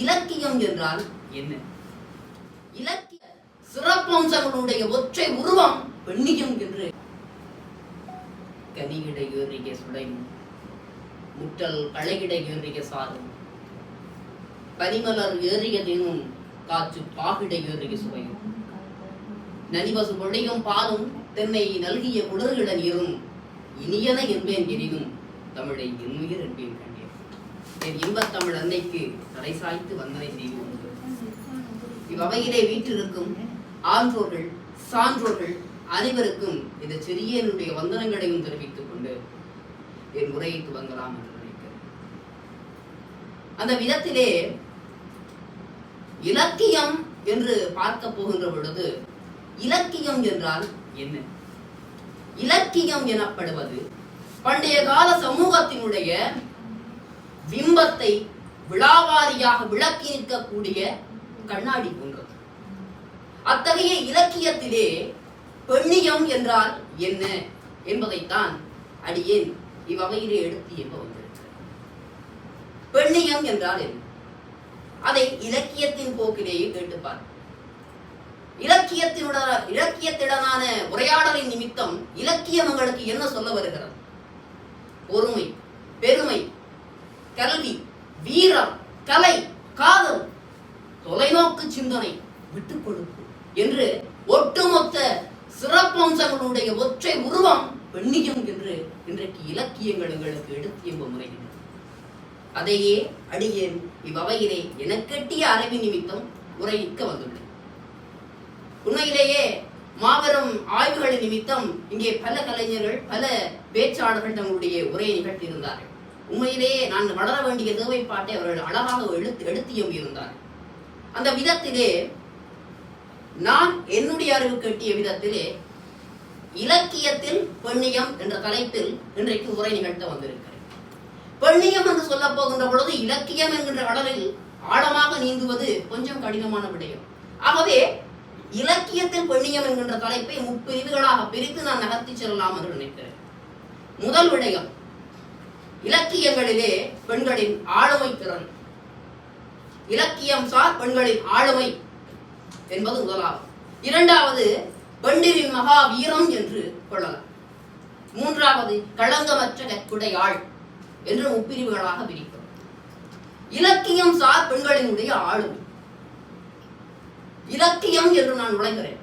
இலக்கியம் என்றால் என்ன? இலக்கிய சிறப்பம்சங்களுடைய ஒற்றை உருவம் பெண்ணியம் என்று கனியிடை ஏறிக சுடையும் முற்றல் களைகிட ஏறிக சாரும் பனிமலர் ஏறியதினும் காற்று பாகிட ஏறிய சுவையும் நனிபசு பொழியும் பாலும் தென்னை நல்கிய குளிர்கிட நீரும் இனியன என்பேன் எனினும் தமிழை இன்னுயிர் என்பேன் கண்டேன் என் இன்பத்தமிழ் அன்னைக்கு தலை சாய்த்து வந்தனை செய்வோம் இவ்வகையிலே வீற்றிருக்கும் ஆன்றோர்கள் சான்றோர்கள் அனைவருக்கும் இந்த சிறியனுடைய வந்தனங்களையும் தெரிவித்துக் கொண்டு என் உரையை துவங்கலாம் என்று நினைக்கிறேன். அந்த விதத்திலே இலக்கியம் என்று பார்க்க போகின்ற பொழுது இலக்கியம் என்றால் என்ன? இலக்கியம் எனப்படுவது பண்டைய கால சமூகத்தினுடைய குடும்பத்தை விழாவாரியாக விளக்கி இருக்கக்கூடிய கண்ணாடி போன்றது. அத்தகைய இலக்கியத்திலே பெண்ணியம் என்றால் என்ன என்பதைத்தான் அடியேன் இவ்வகையிலே எடுத்து எம்ப வந்திருக்கிறேன் பெண்ணியம் என்றால் என்ன? அதை இலக்கியத்தின் போக்கிலேயே கேட்டுப்பார் இலக்கியத்தினுட இலக்கியத்திடனான உரையாடலின் நிமித்தம் இலக்கியம் உங்களுக்கு என்ன சொல்ல வருகிறது? பொறுமை பெருமை கல்வி வீரம் கலை காதல் தொலைநோக்கு சிந்தனை விட்டுக் கொடுப்பு என்று ஒட்டுமொத்த சிறப்பம்சங்களுடைய ஒற்றை உருவம் பெண்ணியம் என்று இன்றைக்கு இலக்கியங்கள் எங்களுக்கு எடுத்து எம்ப முறைகின்றன அதையே அடியேன் இவ்வவையிலே எனக்கெட்டிய அறிவு நிமித்தம் உரையிக்க வந்துள்ளேன். உண்மையிலேயே மாபெரும் ஆய்வுகளின் நிமித்தம் இங்கே பல கலைஞர்கள் பல பேச்சாளர்கள் தங்களுடைய உரையை நிகழ்த்தியிருந்தார்கள். உண்மையிலேயே நான் வளர வேண்டிய தேவைப்பாட்டை அவர்கள் அழகாக எழுத்து எழுத்தி எம்பியிருந்தார்கள் அந்த விதத்திலே நான் என்னுடைய அறிவு கட்டிய விதத்திலே இலக்கியத்தில் பெண்ணியம் என்ற தலைப்பில் இன்றைக்கு உரை நிகழ்த்த வந்திருக்கிறேன். பெண்ணியம் என்று சொல்ல போகின்ற பொழுது இலக்கியம் என்கின்ற கடலில் ஆழமாக நீந்துவது கொஞ்சம் கடினமான விடயம். ஆகவே இலக்கியத்தில் பெண்ணியம் என்கின்ற தலைப்பை முப்பிரிவுகளாக பிரித்து நான் நகர்த்தி செல்லலாம் என்று நினைக்கிறேன். முதல் விடயம் இலக்கியங்களிலே பெண்களின் ஆளுமை திறன். இலக்கியம் சார் பெண்களின் ஆளுமை என்பது முதலாகும் இரண்டாவது பெண்டிரின் மகா வீரம் என்று கொள்ளலாம். மூன்றாவது களங்கமற்ற கற்குடையாள் என்று முப்பிரிவுகளாக பிரிக்கிறோம். இலக்கியம் சார் பெண்களினுடைய ஆளுமை. இலக்கியம் என்று நான் நுழைகிறேன்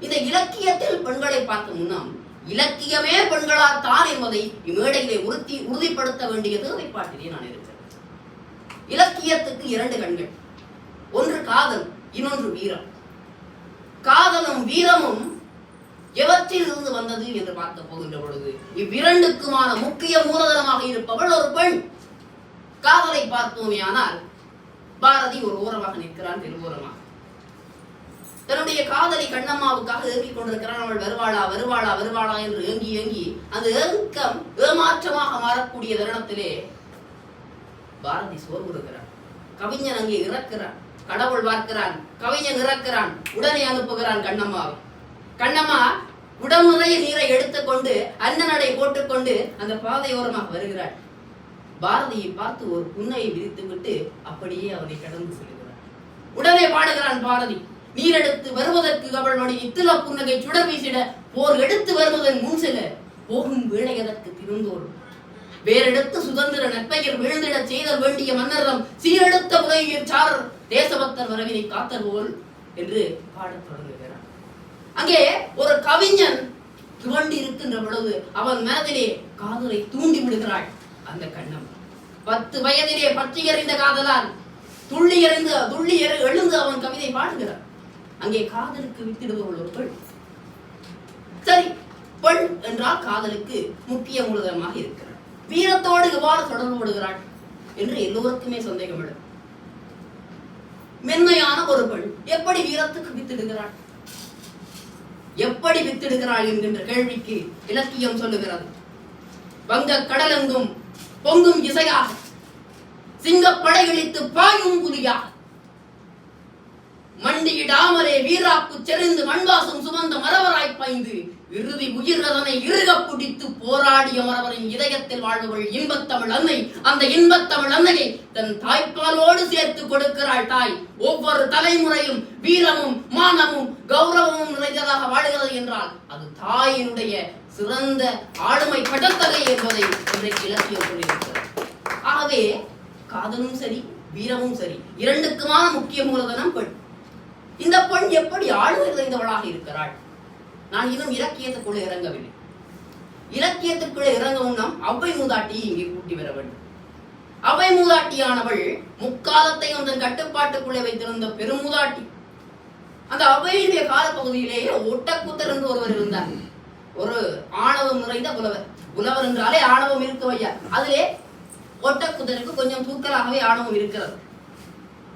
இந்த இலக்கியத்தில் பெண்களை பார்க்க முன்னாம் இலக்கியமே பெண்களால் தான் என்பதை இம்மேடையிலே உறுதி உறுதிப்படுத்த வேண்டிய தேவைப்பாட்டிலே நான் இருக்கிறேன். இலக்கியத்துக்கு இரண்டு கண்கள். ஒன்று காதல் இன்னொன்று வீரம். காதலும் வீரமும் எவற்றில் இருந்து வந்தது என்று பார்க்க போகின்ற பொழுது இவ்விரண்டுக்குமான முக்கிய மூலதனமாக இருப்பவள் ஒரு பெண். காதலை பார்த்தோமே ஆனால் பாரதி ஒரு ஓரமாக நிற்கிறான் திருவோரமாக தன்னுடைய காதலி கண்ணம்மாவுக்காக ஏங்கிக் கொண்டிருக்கிறான். அவள் வருவாளா வருவாளா வருவாளா என்று ஏங்கி ஏங்கி அந்த ஏக்கம் ஏமாற்றமாக மாறக்கூடிய தருணத்திலே பாரதி சோர்வுறுகிறான் கவிஞன் அங்கே இறக்கிறான். கடவுள் பார்க்கிறான். கவிஞன் இறக்கிறான். உடனே அனுப்புகிறான் கண்ணம்மாவை. கண்ணம்மா உடல் நீரை எடுத்துக்கொண்டு அன்னநடை போட்டுக்கொண்டு அந்த பாதையோரமாக வருகிறாள். பாரதியை பார்த்து ஒரு புன்னையை விரித்து விட்டு அப்படியே அவனை கடந்து செல்கிறான் உடனே பாடுகிறான் பாரதி. நீரெடுத்து வருவதற்கு அவளுடைய இத்தில புன்னகை சுடர் வீசிட போர் எடுத்து வருவதன் முன் செல்ல போகும் வேளை அதற்கு திருந்தோள் வேறெடுத்து சுதந்திர நற்பெயர் விழுந்திட செய்த வேண்டிய மன்னரம் சீரெடுத்த உலகில் சாரர் தேசபக்தர் வரவினை காத்தல் போல் என்று பாடத் தொடங்குகிறார். அங்கே ஒரு கவிஞன் துவண்டி இருக்கின்ற பொழுது அவன் மனதிலே காதலை தூண்டி விடுகிறாள். அந்த கண்ணம் பத்து வயதிலே பற்றி எறிந்த காதலால் துள்ளி எறிந்து துள்ளி எழுந்து அவன் கவிதை பாடுகிறான். அங்கே காதலுக்கு வித்திடுபவள் ஒரு பெண் சரி பெண் என்றால் காதலுக்கு முக்கிய மூலதனமாக இருக்கிறாள் வீரத்தோடு எவ்வாறு தொடர்பு படுகிறாள் என்று எல்லோருக்குமே சந்தேகம் மென்மையான ஒரு பெண் எப்படி வீரத்துக்கு வித்திடுகிறாள்? எப்படி வித்திடுகிறாள் என்கின்ற கேள்விக்கு இலக்கியம் சொல்லுகிறது. வங்க கடலெங்கும் பொங்கும் இசையாக சிங்கப்படை இழித்து பாயும் புலியாக. மண்டியிடாமலே வீராப்பு செறிந்து மண்வாசம் சுமந்த மரவராய் பாய்ந்து இறுதி உயிரதனை இறுக பிடித்து போராடிய மரவரின் இதயத்தில் வாழ்பவள் இன்பத்தமிழ் அன்னை. அந்த இன்பத்தமிழ் அன்னையை தன் தாய்ப்பாலோடு சேர்த்து கொடுக்கிறாள் தாய். ஒவ்வொரு தலைமுறையும் வீரமும் மானமும் கௌரவமும் நிறைந்ததாக வாழ்கிறது என்றால் அது தாயினுடைய சிறந்த ஆளுமை படத்தகை என்பதை இன்றைக்கு இலக்கியம் சொல்லியிருக்கிறது. ஆகவே காதலும் சரி வீரமும் சரி இரண்டுக்குமான முக்கிய மூலதனம் பெண். இந்த பெண் எப்படி ஆளுமை நிறைந்தவளாக இருக்கிறாள்? நான் இன்னும் இலக்கியத்துக்குள்ளே இறங்கவில்லை. இலக்கியத்துக்குள்ளே இறங்கவும் அவ்வை மூதாட்டியை இங்கே கூட்டி வர வேண்டும். அவை மூதாட்டியானவள் முக்காலத்தையும் தன் கட்டுப்பாட்டுக்குள்ளே வைத்திருந்த பெருமூதாட்டி. அந்த அவையினுடைய காலப்பகுதியிலேயே ஒட்டக்கூத்தர் என்று ஒருவர் இருந்தார். ஒரு ஆணவம் நிறைந்த புலவர். புலவர் என்றாலே ஆணவம் இருக்க ஐயா. அதிலே ஒட்டக்குதருக்கு கொஞ்சம் தூக்கலாகவே ஆணவம் இருக்கிறது.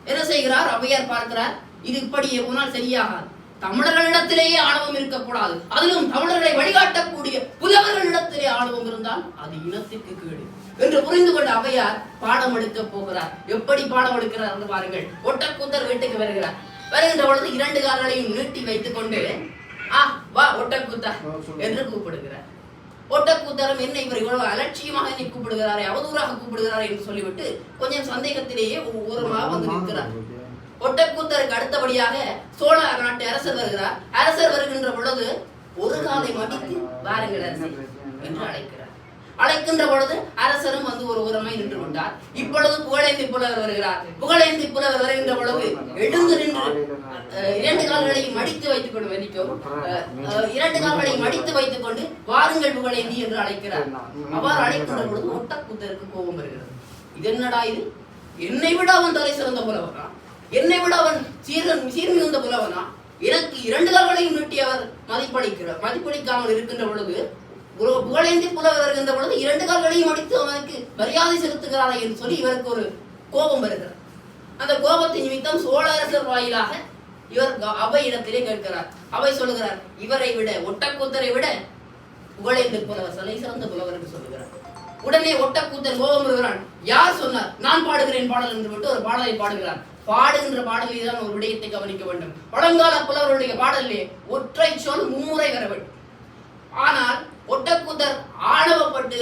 என்ன செய்கிறார்? அவையார் பார்க்கிறார் இது இப்படியே போனால் சரியாகாது. தமிழர்களிடத்திலேயே ஆணவம் இருக்கக்கூடாது. அதிலும் தமிழர்களை வழிகாட்டக்கூடிய புலவர்களிடத்திலே ஆணவம் இருந்தால் அது இனத்திற்கு கேடு. என்று புரிந்து கொண்ட ஔவையார் பாடம் எடுக்க போகிறார். எப்படி பாடம் எடுக்கிறார் என்று பாருங்கள். ஒட்டக்கூத்தர் வீட்டுக்கு வருகிறார். வருகின்ற பொழுது இரண்டு கால்களையும் நீட்டி வைத்துக் கொண்டு ஆ வா ஒட்டக்கூத்தா என்று கூப்பிடுகிறார். ஒட்டக்கூத்தரம் என்ன இவர் இவ்வளவு அலட்சியமாக என்னை கூப்பிடுகிறாரே அவதூறாக கூப்பிடுகிறாரே என்று சொல்லிவிட்டு கொஞ்சம் சந்தேகத்திலேயே ஓரமாக வந்து நிற்கிறார். ஒட்டக்கூத்தருக்கு அடுத்தபடியாக சோழ நாட்டு அரசர் வருகிறார். அரசர் வருகின்ற பொழுது ஒரு காலை மடித்து வாருங்கள் என்று அழைக்கிறார். அழைக்கின்ற பொழுது அரசரும் வந்து ஒரு உரமாய் நின்று கொண்டார். இப்பொழுது புகழேந்தி புலவர் வருகிறார். புகழேந்தி புலவர் வருகின்ற பொழுது எழுந்து நின்று இரண்டு கால்களையும் மடித்து வைத்துக் கொண்டு மன்னிக்கவும் இரண்டு கால்களையும் மடித்து வைத்துக் கொண்டு வாருங்கள் புகழேந்தி என்று அழைக்கிறார். அவ்வாறு அழைக்கின்ற பொழுது ஒட்டக்கூத்தருக்கு கோபம் வருகிறது. இது என்னடா இது? என்னை விட அவன் தலை சிறந்த புலவனா என்னை விட அவன் சீரன் சீர்மிகுந்த புலவனா? எனக்கு இரண்டு கால்களையும் நீட்டி அவர் மதிப்பளிக்கிறார் மதிப்பளிக்காமல் இருக்கின்ற பொழுது புகழேந்தி புலவர் வருகின்ற பொழுது இரண்டு கால்களையும் அடித்து அவனுக்கு மரியாதை செலுத்துகிறாரா என்று சொல்லி இவருக்கு ஒரு கோபம் வருகிறது. அந்த கோபத்தின் நிமித்தம் சோழ அரசர் வாயிலாக இவர் அவை இடத்திலே கேட்கிறார். அவை சொல்லுகிறார் இவரை விட ஒட்டக்கூத்தரை விட புகழேந்தி புலவர் சிலை சிறந்த புலவர் என்று சொல்லுகிறார். உடனே ஒட்டக்கூத்தர் கோபம் வருகிறான். யார் சொன்னார் நான் பாடுகிறேன் பாடல் என்று விட்டு ஒரு பாடலை பாடுகிறார். பாடுகின்ற பாடலில் தான் ஒரு விடயத்தை கவனிக்க வேண்டும். பழங்கால புலவருடைய பாடலிலே ஒற்றை சொல் மும்முறை வர வேண்டும். ஆனால் ஒட்டக்கூத்தர் ஆணவப்பட்டு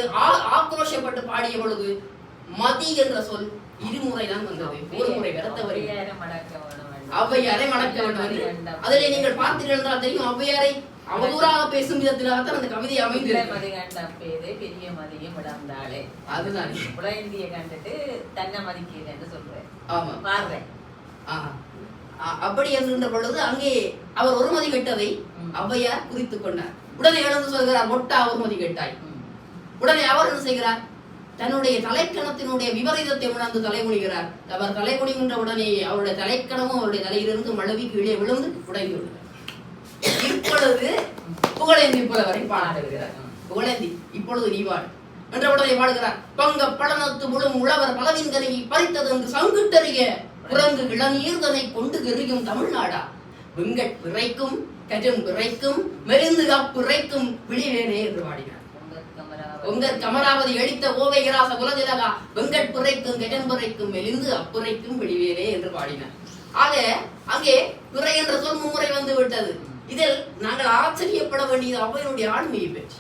ஆக்ரோஷப்பட்டு பாடிய பொழுது மதி என்ற சொல் இருமுறை தான் வந்தது. ஒரு முறை வர தவறினார் ஔவையாரை மணக்க வேண்டும் அதிலே நீங்கள் பார்த்தீர்கள் என்றால் தெரியும் ஔவையாரை அவதூறாக பேசும் விதத்திலாகத்தான் அந்த கவிதை விடாந்தாளே அதுதான். கண்டுட்டு தன்னை மதிக்கிறேன்னு சொல்றேன். ஆமா. பாடுறேன். அப்படி என்கின்ற பொழுது அங்கே அவர் ஒருமதி கெட்டதை. ஔவையார் குறித்துக் கொண்டார். உடனே எழுந்து சொல்கிறார் மொட்டா ஒருமதி கெட்டாய். உடனே அவர் என்ன செய்கிறார்? தன்னுடைய தலைக்கணத்தினுடைய விபரீதத்தை உணர்ந்து தலைகுனிகிறார் அவர் தலைகுனிகின்ற உடனே அவருடைய தலைக்கணமும் அவருடைய தலையிலிருந்து மழுவி கீழே விழுந்து உடைந்து இப்பொழுது புகழேந்தி புலவரை பாடுகிறார் புகழேந்தி இப்பொழுது நீ பாடு என்ற உடனே பாடுகிறார் பங்க பழனத்து முழும் உழவர் பலவின்கரை பறித்தது என்று சங்குட்டறிய குரங்கு இளநீர்தனை கொண்டு எறியும் தமிழ்நாடா? வெங்கட் பிறைக்கும் கஜம் பிறைக்கும் மெரிந்து அப்பிறைக்கும் விழிவேனே என்று பாடினார். உங்கள் கமராவதி. எழுத்த கமராவதி எடித்த குலதிலகா வெங்கட் புரைக்கும் கெஜன் புரைக்கும் மெலிந்து அப்புரைக்கும் வெளிவேலே என்று பாடினார். ஆக அங்கே பிறை என்ற சொல் மும்முறை வந்து விட்டது. இதில் நாங்கள் ஆச்சரியப்பட வேண்டியது அவையினுடைய ஆளுமையை பற்றி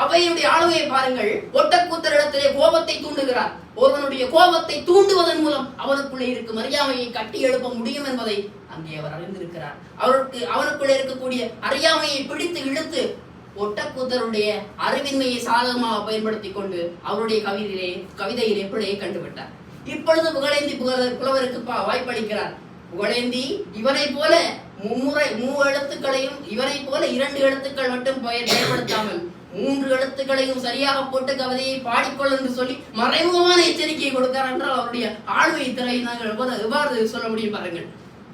அவையுடைய ஆளுமையை பாருங்கள். ஒட்டக்கூத்தரிடத்திலே கோபத்தை தூண்டுகிறார். ஒருவனுடைய கோபத்தை தூண்டுவதன் மூலம் அவனுக்குள்ளே இருக்கும் அறியாமையை கட்டி எழுப்ப முடியும் என்பதை அங்கே அவர் அறிந்திருக்கிறார். அவருக்கு அவனுக்குள்ளே இருக்கக்கூடிய அறியாமையை பிடித்து இழுத்து ஒட்டக்கூத்தருடைய அறிவின்மையை சாதகமாக பயன்படுத்திக் கொண்டு அவருடைய கவிதையிலே கவிதையிலே பிழையை கண்டுவிட்டார். இப்பொழுது புகழேந்தி புகழ- புலவருக்கு வாய்ப்பளிக்கிறார். புகழேந்தி இவனை போல மும்முறை மூ எழுத்துக்களையும் இவனை போல இரண்டு எழுத்துக்கள் மட்டும் பயன்படுத்தாமல் மூன்று எழுத்துக்களையும் சரியாக போட்டு கவிதையை பாடிக்கொள் என்று சொல்லி மறைமுகமான எச்சரிக்கையை கொடுக்கிறார் என்றால் அவருடைய ஆளுமை திரை நாங்கள் எவ்வாறு எவ்வாறு சொல்ல முடியும் பாருங்கள்.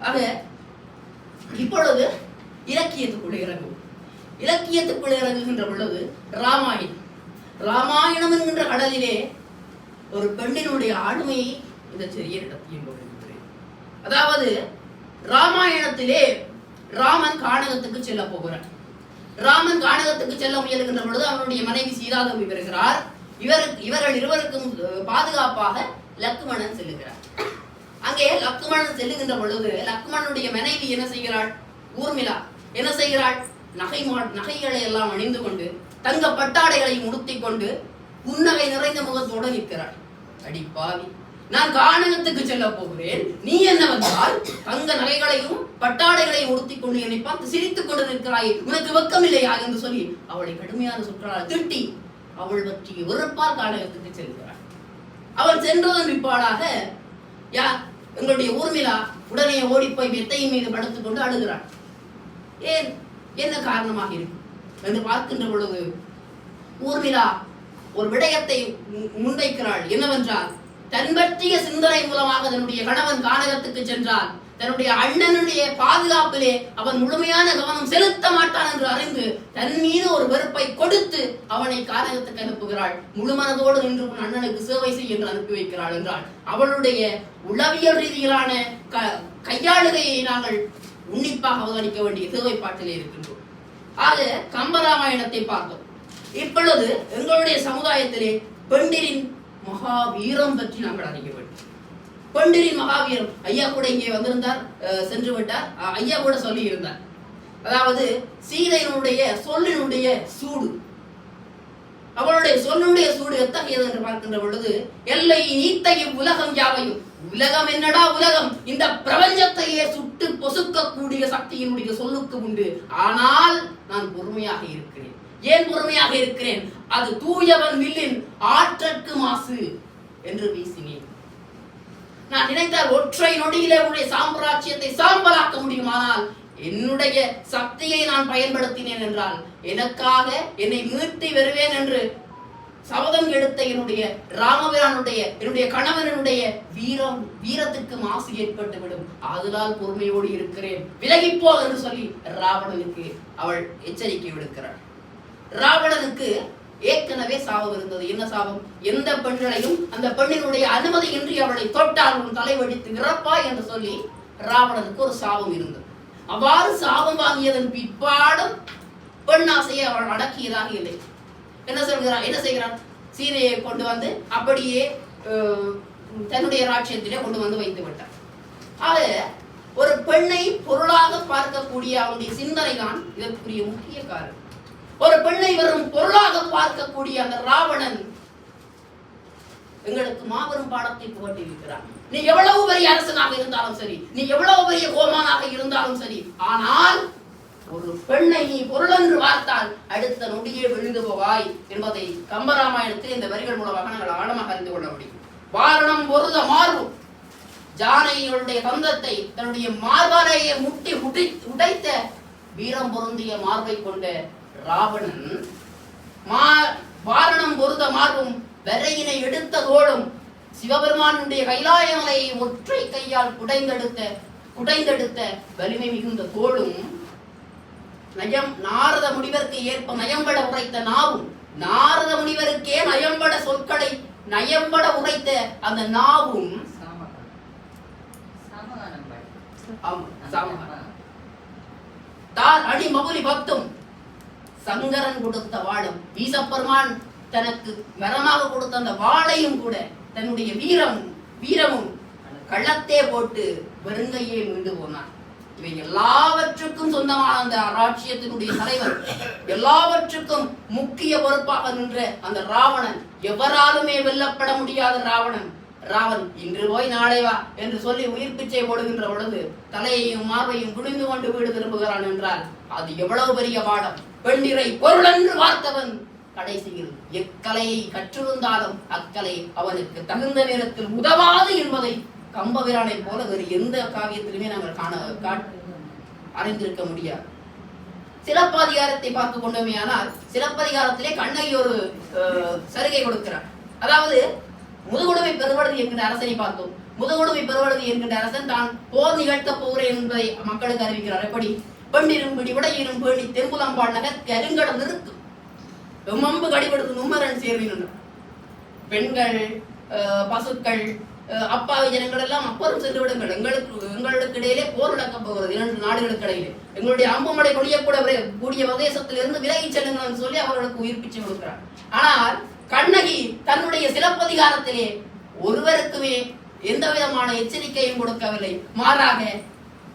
ஆக இப்பொழுது இலக்கியத்துக்குள் இறங்கும். இலக்கியத்துக்குள் இறங்குகின்ற பொழுது ராமாயணம். ராமாயணம் என்கின்ற கடலிலே ஒரு பெண்ணினுடைய ஆளுமையை இந்த சிறிய இடத்தையும் அதாவது ராமாயணத்திலே ராமன் காணகத்துக்கு செல்ல போகிறான். ராமன் கானகத்துக்கு செல்ல முயலுகின்ற பொழுது அவனுடைய மனைவி சீதாதேவி பெறுகிறார். இவர் இவர்கள் இருவருக்கும் பாதுகாப்பாக லக்குமணன் செல்லுகிறார். அங்கே லக்குமணன் செல்லுகின்ற பொழுது லக்குமணனுடைய மனைவி என்ன செய்கிறாள்? ஊர்மிளா என்ன செய்கிறாள்? நகை மா- நகைகளை எல்லாம் அணிந்து கொண்டு தங்க பட்டாடைகளை உடுத்திக் கொண்டு புன்னகை நிறைந்த முகத்தோடு நிற்கிறாள். அடி பாவி. நான் காணகத்துக்கு செல்ல போகிறேன். நீ என்ன வந்தால் தங்க நகைகளையும் பட்டாடைகளையும் உடுத்திக் கொண்டு என்னை பார்த்து சிரித்துக் கொண்டு நிற்கிறாய் உனக்கு வெக்கம் இல்லையா என்று சொல்லி அவளை கடுமையான சொற்களால் திட்டி அவள் பற்றி வெறுப்பால் காணகத்துக்கு செல்கிறாள். அவள் சென்றதன் பிற்பாடாக யா எங்களுடைய ஊர்மிளா உடனே ஓடிப்போய் மெத்தையின் மீது படுத்துக் கொண்டு அழுகிறாள். ஏன் என்ன காரணமாக இருக்கும்? என்று பார்க்கின்ற பொழுது ஊர்மிளா ஒரு விடயத்தை மு- முன்வைக்கிறாள். என்னவென்றால் தன் பற்றிய சிந்தனை மூலமாக தன்னுடைய கணவன் கானகத்துக்கு சென்றார் தன்னுடைய அண்ணனுடைய பாதுகாப்பிலே அவன் முழுமையான கவனம் செலுத்த மாட்டான் என்று அறிந்து தன் மீது ஒரு வெறுப்பை கொடுத்து அவனை கானகத்துக்கு அனுப்புகிறாள். முழுமனதோடு நின்று உன் அண்ணனுக்கு சேவை செய்ய என்று அனுப்பி வைக்கிறாள் என்றால் அவளுடைய உளவியல் ரீதியிலான க- கையாளுகையை நாங்கள் உன்னிப்பாக அவதானிக்க வேண்டிய தேவைப்பாட்டிலே இருக்கின்றோம். ஆக கம்பராமாயணத்தை பார்த்தோம். இப்பொழுது எங்களுடைய சமுதாயத்திலே பெண்டிரின் மகாவீரம் பற்றி நாங்கள் அறிய வேண்டும் பண்டிரின் மகாவீரம். ஐயா கூட இங்கே வந்திருந்தார் சென்று விட்டார். ஐயா கூட சொல்லி இருந்தார் அதாவது சீதையினுடைய சொல்லினுடைய சூடு. அவளுடைய சொல்லுடைய சூடு எத்தகையது என்று பார்க்கின்ற பொழுது எல்லை நீத்த இவ்வுலகம் யாவையும். உலகம் என்னடா உலகம்? இந்த பிரபஞ்சத்தையே சுட்டு பொசுக்கக்கூடிய சக்தியினுடைய சொல்லுக்கு உண்டு. ஆனால் நான் பொறுமையாக இருக்கிறேன். ஏன் பொறுமையாக இருக்கிறேன்? அது தூயவன் வில்லின் ஆற்றற்கு மாசு என்று வீசினேன். நான் நினைத்தால் ஒற்றை நொடியிலே உடைய சாம்ராஜ்யத்தை சாம்பலாக்க முடியுமானால் என்னுடைய சக்தியை நான் பயன்படுத்தினேன் என்றால் எனக்காக என்னை மீட்டி வருவேன் என்று சபதம் எடுத்த என்னுடைய ராமபிரானுடைய என்னுடைய கணவனுடைய வீரம் வீரத்துக்கு மாசு ஏற்பட்டு விடும் ஆதலால் பொறுமையோடு இருக்கிறேன். விலகிப்போ என்று சொல்லி ராவணனுக்கு அவள் எச்சரிக்கை விடுக்கிறாள். ராவணனுக்கு ஏற்கனவே சாபம் இருந்தது. என்ன சாபம்? எந்த பெண்களையும் அந்த பெண்ணினுடைய அனுமதியின்றி அவளை தொட்டால் உன் தலை வெடித்து இறப்பாய் என்று சொல்லி ராவணனுக்கு ஒரு சாபம் இருந்தது. அவ்வாறு சாபம் வாங்கியதன் பிற்பாடும் பெண் ஆசையை அவள் அடக்கியதாக இல்லை. என்ன சொல்கிறான்? என்ன செய்கிறான்? சீதையை கொண்டு வந்து அப்படியே தன்னுடைய ராட்சியத்திலே கொண்டு வந்து வைத்து விட்டான். ஆக ஒரு பெண்ணை பொருளாக பார்க்கக்கூடிய அவனுடைய சிந்தனை தான் இதற்குரிய முக்கிய காரணம். ஒரு பெண்ணை வெறும் பொருளாக பார்க்கக்கூடிய அந்த ராவணன் எங்களுக்கு மாபெரும் பாடத்தை புகட்டியிருக்கிறான். நீ எவ்வளவு பெரிய அரசனாக இருந்தாலும் சரி நீ எவ்வளவு பெரிய கோமானாக இருந்தாலும் சரி ஆனால் ஒரு பெண்ணை நீ பொருளென்று பார்த்தால் அடுத்த நொடியே விழுந்து போவாய் என்பதை கம்பராமாயணத்தில் இந்த வரிகள் மூலமாக நாங்கள் ஆழமாக அறிந்து கொள்ள முடியும். வாரணம் பொருத மார்பு. ஜானகியுடைய தந்தத்தை தன்னுடைய மார்பாரையை முட்டி உடை உடைத்த வீரம் பொருந்திய மார்பை கொண்ட ராவணன் மா வாரணம் பொருத மார்பும் வெறையினை எடுத்ததோடும் சிவபெருமானுடைய கைலாய மலையை ஒற்றை கையால் குடைந்தெடுத்த குடைந்தெடுத்த வலிமை மிகுந்த தோளும் நயம் நாரத முனிவருக்கு ஏற்ப நயம்பட உரைத்த நாவும் நாரத முனிவருக்கே நயம்பட சொற்களை நயம்பட உரைத்த அந்த நாவும். தார் அடி மகுலி பக்தும் சங்கரன் கொடுத்த வாழும் வீசப்பெருமான் தனக்கு வரமாக கொடுத்த அந்த வாளையும் கூட தன்னுடைய வீரம் வீரமும் கள்ளத்தே போட்டு வெறுங்கையே மீண்டு போனான். இவை எல்லாவற்றுக்கும் சொந்தமான அந்த ராட்சியத்தினுடைய தலைவர் எல்லாவற்றுக்கும் முக்கிய பொறுப்பாக நின்ற அந்த ராவணன் எவராலுமே வெல்லப்பட முடியாத ராவணன். ராவன் இன்று போய் நாளை வா என்று சொல்லி உயிர் பிச்சை போடுகின்ற பொழுது தலையையும் மார்பையும் குனிந்து கொண்டு வீடு திரும்புகிறான் என்றால் அது எவ்வளவு பெரிய பாடம்? பெண்டிரை பொருளென்று பார்த்தவன் கடைசியில் எக்கலையை கற்றிருந்தாலும் அக்கலை அவனுக்கு தகுந்த நேரத்தில் உதவாது என்பதை கம்பவீரானை போல வேறு எந்த காவியத்திலுமே நாங்கள் காண அறிந்திருக்க முடியாது. சிலப்பதிகாரத்தை பார்த்து கொண்டோமேயானால் சிலப்பதிகாரத்திலே கண்ணகி ஒரு அஹ், சலுகை கொடுக்கிறார். அதாவது முதுகுடுமை பெருவழுதி என்கின்ற அரசனை பார்த்தோம். முதுகுடுமை பெருவழுதி என்கின்ற அரசன் தான் போர் நிகழ்த்த போகிறேன் என்பதை மக்களுக்கு அறிவிக்கிறார். எப்படி? பெண்ணிரும் பிடி உடையிரும் பேணி தென்புலம்பாள் நகர் கருங்கடல் இருக்கு எம்மம்பு கடிபடுத்து நும்மரன் சேர்வின் பெண்கள் பசுக்கள் அப்பாவி ஜனங்கள் எல்லாம் அப்புறம் சென்று விடுங்கள். எங்களுக்கு எங்களுக்கு இடையிலே போர் நடக்க போகிறது இரண்டு நாடுகளுக்கு இடையிலே. எங்களுடைய அம்புமலை கொடியக்கூட விரை- கூடிய பிரதேசத்திலிருந்து விலகி செல்லுங்கள் சொல்லி அவர்களுக்கு உயிர் பிச்சை கொடுக்கிறார். ஆனால் கண்ணகி தன்னுடைய சிலப்பதிகாரத்திலே ஒருவருக்குமே எந்த விதமான எச்சரிக்கையும் கொடுக்கவில்லை. மாறாக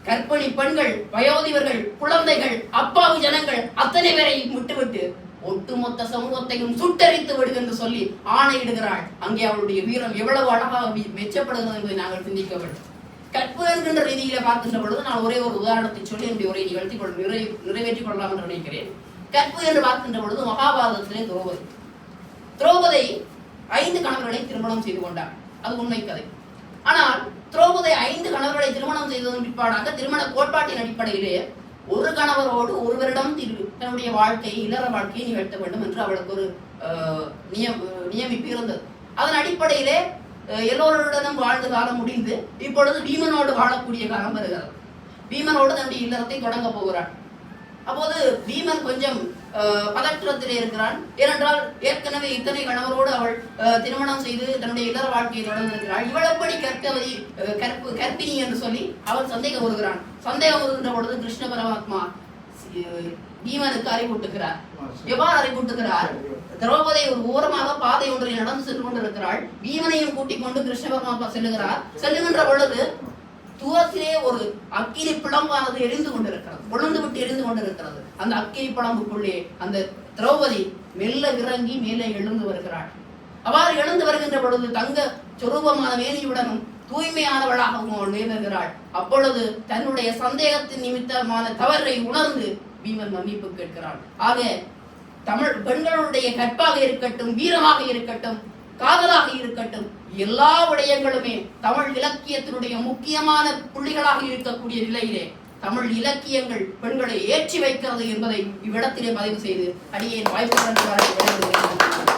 கர்ப்பிணி பெண்கள் வயோதிபர்கள் குழந்தைகள் அப்பாவு ஜனங்கள் அத்தனை பேரையும் விட்டுவிட்டு ஒட்டுமொத்த சமூகத்தையும் சுட்டரித்து விடு என்று சொல்லி ஆணையிடுகிறாள். அங்கே அவளுடைய வீரம் எவ்வளவு அழகாக மெச்சப்படுகிறது என்பதை நாங்கள் சிந்திக்க வேண்டும். கற்பு என்கின்ற ரீதியில பார்க்கின்ற பொழுது நான் ஒரே ஒரு உதாரணத்தை சொல்லி என்னுடைய உரையை நிகழ்த்தி கொள் நிறை நிறைவேற்றிக் கொள்ளலாம் என்று நினைக்கிறேன். கற்பு என்று பார்க்கின்ற பொழுது மகாபாரதத்திலே துரோபதி. துரோபதை ஐந்து கணவர்களை திருமணம் செய்து கொண்டார். அது உண்மை கதை. ஆனால் துரோபதை ஐந்து கணவர்களை திருமணம் செய்ததன் பிற்பாடாக திருமண கோட்பாட்டின் அடிப்படையிலே ஒரு கணவரோடு ஒருவரிடம் திரு- தன்னுடைய வாழ்க்கையை இல்லற வாழ்க்கையை நிகழ்த்த வேண்டும் என்று அவளுக்கு ஒரு நியம் நியமிப்பு இருந்தது. அதன் அடிப்படையிலே எல்லோருடனும் வாழ்ந்த காலம் முடிந்து இப்பொழுது பீமனோடு வாழக்கூடிய காலம் வருகிறது. பீமனோடு தன்னுடைய இல்லறத்தை தொடங்க போகிறாள். அப்போது பீமன் கொஞ்சம் பதற்றத்திலே இருக்கிறான். ஏனென்றால் ஏற்கனவே இத்தனை கணவரோடு அவள் திருமணம் செய்து தன்னுடைய இல்லற வாழ்க்கையை தொடர்ந்திருக்கிறாள் இவள் கற்கவதி கற்பு கற்பிணி என்று சொல்லி அவள் சந்தேகம் வருகிறான். சந்தேகம் வருகின்ற பொழுது கிருஷ்ண பரமாத்மா பீமனுக்கு அறிவூட்டுகிறார் எவ்வாறு அறிவூட்டுகிறார் திரௌபதி ஒரு ஓரமாக பாதை ஒன்றில் நடந்து சென்று கொண்டிருக்கிறாள். பீமனையும் கூட்டிக் கொண்டு கிருஷ்ண பரமாத்மா செல்லுகிறார். செல்லுகின்ற பொழுது தூரத்திலே ஒரு அக்கினி பிளம்பானது எரிந்து கொண்டிருக்கிறது கொழுந்து விட்டு எரிந்து கொண்டிருக்கிறது. அந்த அக்கிரி பிளம்புக்குள்ளே அந்த திரௌபதி மெல்ல இறங்கி மேலே எழுந்து வருகிறாள். அவ்வாறு எழுந்து வருகின்ற பொழுது தங்க சொரூபமான வேதியுடனும் தூய்மையானவளாகவும் அவள் அப்பொழுது தன்னுடைய சந்தேகத்தின் நிமித்தமான தவறை உணர்ந்து பீமன் மன்னிப்பு கேட்கிறாள் ஆக தமிழ் பெண்களுடைய கற்பாக இருக்கட்டும் வீரமாக இருக்கட்டும் காதலாக இருக்கட்டும். எல்லா விடயங்களுமே தமிழ் இலக்கியத்தினுடைய முக்கியமான புள்ளிகளாக இருக்கக்கூடிய நிலையிலே தமிழ் இலக்கியங்கள் பெண்களை ஏற்றி வைக்கிறது என்பதை இவ்விடத்திலே பதிவு செய்து அடியேன் வாய்ப்பு